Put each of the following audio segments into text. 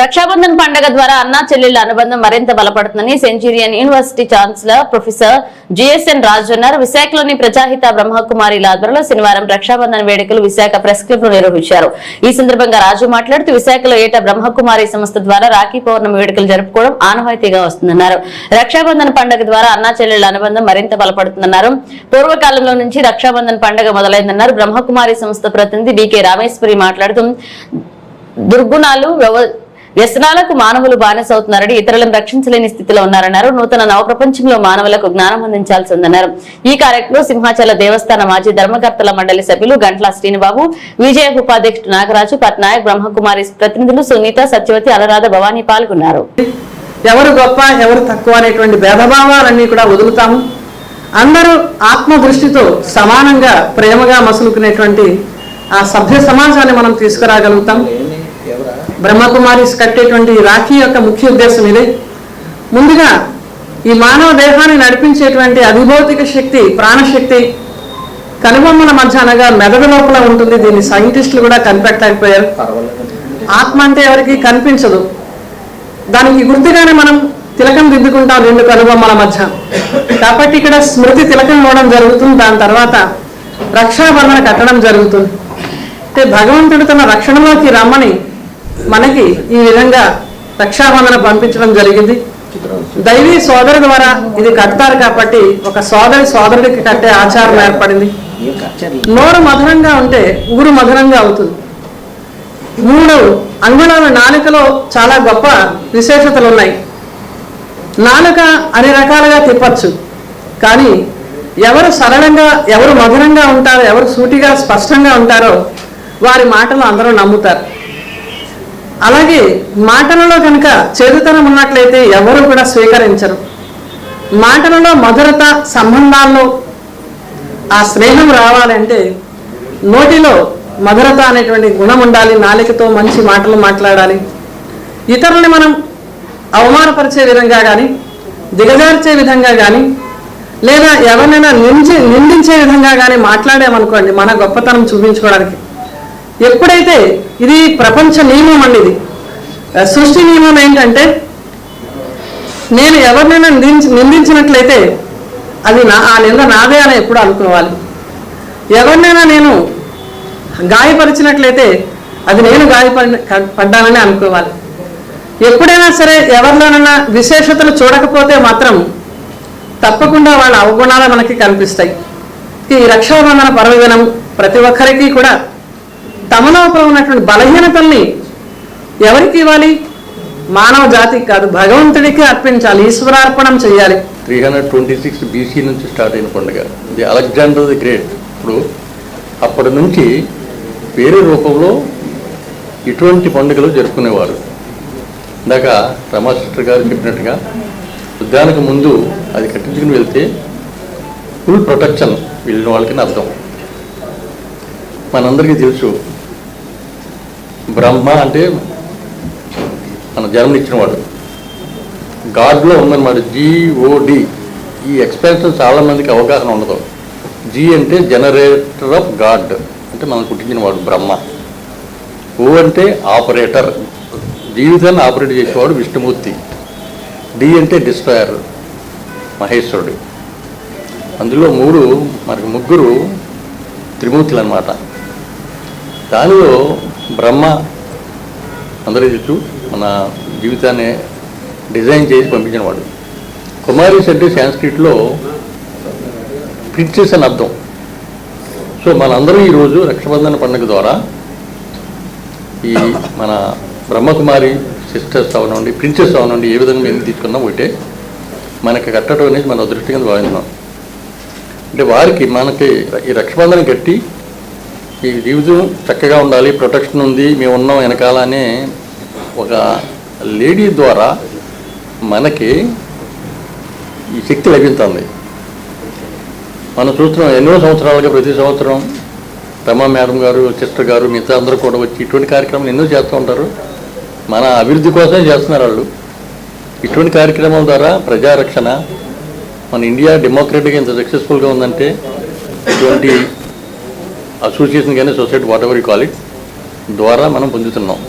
రక్షాబంధన్ పండుగ ద్వారా అన్నా చెల్లెళ్ళ అనుబంధం మరింత బలపడుతుందని Centurion university chancellor professor GSN Raju అన్నారు. విశాఖలోని ప్రజాహిత బ్రహ్మకుమారి ఆధ్వర్యంలో శనివారం రక్షాబంధన్ వేడుకలు విశాఖ ప్రెస్ క్లబ్లో నిర్వహించారు. ఈ సందర్భంగా రాజు మాట్లాడుతూ విశాఖలో ఏటా బ్రహ్మకుమారి సంస్థ ద్వారా రాఖీ పౌర్ణమి వేడుకలు జరుపుకోవడం ఆనవాయితీగా వస్తుందన్నారు. రక్షాబంధన్ పండుగ ద్వారా అన్నా చెల్లెళ్ళ అనుబంధం మరింత బలపడుతుందన్నారు. పూర్వకాలంలో నుంచి రక్షాబంధన్ పండుగ మొదలైందన్నారు. బ్రహ్మకుమారి సంస్థ ప్రతినిధి బీకే రామేశ్వరి మాట్లాడుతూ దుర్గుణాలు వ్యవ- వ్యసనాలకు మానవులు బానిసవుతున్నారని ఇతరులను రక్షించలేని స్థితిలో ఉన్నారన్నారు. నూతన నవప్రపంచంలో మానవులకు జ్ఞానం అందించాల్సి ఉందన్నారు ఈ కార్యక్రమంలో సింహాచల దేవస్థాన మాజీ ధర్మకర్తల మండలి సభ్యులు గంట్ల శ్రీనిబాబు విజయ ఉపాధ్యక్షుడు నాగరాజు పట్నాయక్ బ్రహ్మకుమారి ప్రతినిధులు సునీత సత్యవతి అలరాధ భవానీ పాల్గొన్నారు. ఎవరు గొప్ప ఎవరు తక్కువ అనేటువంటి భేదభావాలన్నీ కూడా వదులుతాము. అందరూ ఆత్మ దృష్టితో సమానంగా ప్రేమగా మసులుకునేటువంటి ఆ సభ్య సమాజాన్ని మనం తీసుకురాగలుగుతాం. బ్రహ్మకుమారిస్ కట్టేటువంటి రాఖీ యొక్క ముఖ్య ఉద్దేశం ఇదే. ముందుగా ఈ మానవ దేహాన్ని నడిపించేటువంటి అధిభౌతిక శక్తి ప్రాణశక్తి కనుబొమ్మల మధ్య అనగా మెదడు లోపల ఉంటుంది. దీన్ని సైంటిస్టులు కూడా కనిపెట్టలేకపోయారు. ఆత్మ అంటే ఎవరికి కనిపించదు. దానికి గుర్తుగానే మనం తిలకం దిద్దుకుంటాం రెండు కనుబొమ్మల మధ్య. కాబట్టి ఇక్కడ స్మృతి తిలకం ఇవ్వడం జరుగుతుంది. దాని తర్వాత రక్షాబంధన కట్టడం జరుగుతుంది. అంటే భగవంతుడు తన రక్షణలోకి రమ్మని మనకి ఈ విధంగా రక్షాబంధన పంపించడం జరిగింది. దైవీ సోదరు ద్వారా ఇది కడతారు కాబట్టి ఒక సోదరి సోదరుడికి కట్టే ఆచారం ఏర్పడింది. నోరు మధురంగా ఉంటే ఊరు మధురంగా అవుతుంది. మూడు అంగుళాల నాలుకలో చాలా గొప్ప విశేషతలు ఉన్నాయి. నాలుక అన్ని రకాలుగా తిప్పచ్చు కానీ ఎవరు సరళంగా ఎవరు మధురంగా ఉంటారో ఎవరు సూటిగా స్పష్టంగా ఉంటారో వారి మాటలు అందరూ నమ్ముతారు. అలాగే మాటలలో కనుక చేదుతనం ఉన్నట్లయితే ఎవరు కూడా స్వీకరించరు. మాటలలో మధురత సంబంధాల్లో ఆ స్నేహం రావాలంటే నోటిలో మధురత అనేటువంటి గుణం ఉండాలి నాలికతో మంచి మాటలు మాట్లాడాలి. ఇతరుల్ని మనం అవమానపరిచే విధంగా కానీ దిగజార్చే విధంగా కానీ లేదా ఎవరినైనా నింది నిందించే విధంగా కానీ మాట్లాడామనుకోండి మన గొప్పతనం చూపించుకోవడానికి. ఎప్పుడైతే ఇది ప్రపంచ నియమం అండి ఇది సృష్టి నియమం ఏంటంటే నేను ఎవరినైనా నిందించి నిందించినట్లయితే అది నా ఆ నింద నాదే అని ఎప్పుడు అనుకోవాలి. ఎవరినైనా నేను గాయపరిచినట్లయితే అది నేను గాయపడి పడ్డానని అనుకోవాలి. ఎప్పుడైనా సరే ఎవరిలోనైనా విశేషతలు చూడకపోతే మాత్రం తప్పకుండా వాళ్ళ అవగుణాలు మనకి కనిపిస్తాయి. ఈ రక్షాబంధన పర్వదినం ప్రతి ఒక్కరికి కూడా తమలో ఉన్నటువంటి బలహీనతల్ని ఎవరికి ఇవ్వాలి? మానవ జాతికి కాదు భగవంతుడికి అర్పించాలి ఈశ్వరార్పణం చేయాలి. Three hundred twenty six BC నుంచి స్టార్ట్ అయిన పండుగ. ఇది అలెగ్జాండర్ ది గ్రేట్. ఇప్పుడు అప్పటి నుంచి వేరే రూపంలో ఇటువంటి పండుగలు జరుపుకునేవారు. ఇందాక రమా సిస్టర్ గారు చెప్పినట్టుగా యుద్ధానికి ముందు అది కట్టించుకుని వెళ్తే ఫుల్ ప్రొటెక్షన్ వెళ్ళిన వాళ్ళకి అర్థం. మనందరికీ తెలుసు బ్రహ్మ అంటే మన జన్మనిచ్చినవాడు గాడ్లో ఉందన్నమాట జిఓడి ఈ ఎక్స్ప్రెషన్ చాలా మందికి అవగాహన ఉండదు. జి అంటే జనరేటర్ ఆఫ్ గాడ్ అంటే మనం పుట్టించిన వాడు బ్రహ్మ. ఓ అంటే ఆపరేటర్ జీవితాన్ని ఆపరేట్ చేసేవాడు విష్ణుమూర్తి. డి అంటే డిస్ట్రాయర్ మహేశ్వరుడు. అందులో మూడు మనకు ముగ్గురు త్రిమూర్తులు అన్నమాట దానిలో బ్రహ్మ అందరికీ తెలుసు మన జీవితాన్ని డిజైన్ చేసి పంపించిన వాడు కుమారీస్ అంటే సాంస్క్రిట్లో ప్రిన్సెస్ అని అర్థం. సో మనందరం ఈరోజు రక్షాబంధన పండుగ ద్వారా ఈ మన బ్రహ్మకుమారి సిస్టర్స్ అవనండి ప్రిన్సెస్ అవనండి ఏ విధంగా మేము తీసుకున్నాం ఒకటే మనకి కట్టడం అనేది మన అదృష్టంగా భావిస్తున్నాం. అంటే వారికి మనకి ఈ రక్షాబంధన కట్టి ఈ జీవితం చక్కగా ఉండాలి ప్రొటెక్షన్ ఉంది మేము ఉన్నాం వెనకాలనే ఒక లేడీ ద్వారా మనకి ఈ శక్తి లభిస్తుంది మనం చూస్తున్నాం ఎన్నో సంవత్సరాలుగా ప్రతి సంవత్సరం రమా మేడం గారు సిస్టర్ గారు మిగతా అందరూ కూడా వచ్చి ఇటువంటి కార్యక్రమాలు ఎన్నో చేస్తూ ఉంటారు. మన అభివృద్ధి కోసమే చేస్తున్నారు వాళ్ళు. ఇటువంటి కార్యక్రమాల ద్వారా ప్రజారక్షణ మన ఇండియా డెమోక్రటిక్గా ఇంత సక్సెస్ఫుల్గా ఉందంటే ఇటువంటి అసోసియేషన్ కానీ society whatever call it ద్వారా మనం పొందుతున్నాం.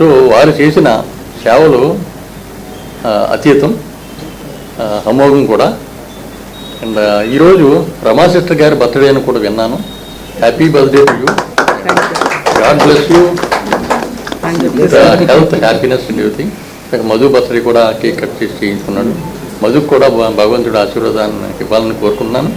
సో వారు చేసిన సేవలు అతీతం అమోఘం కూడా. అండ్ ఈరోజు రమా సిస్టర్ గారి బర్త్డే అని కూడా విన్నాను. Happy birthday to you God bless you health happiness and everything Madhu birthday కూడా కేక్ కట్ చేసి చేయించుకున్నాడు. మధుకు కూడా భగవంతుడు ఆశీర్వాదాన్ని ఇవ్వాలని కోరుకుంటున్నాను.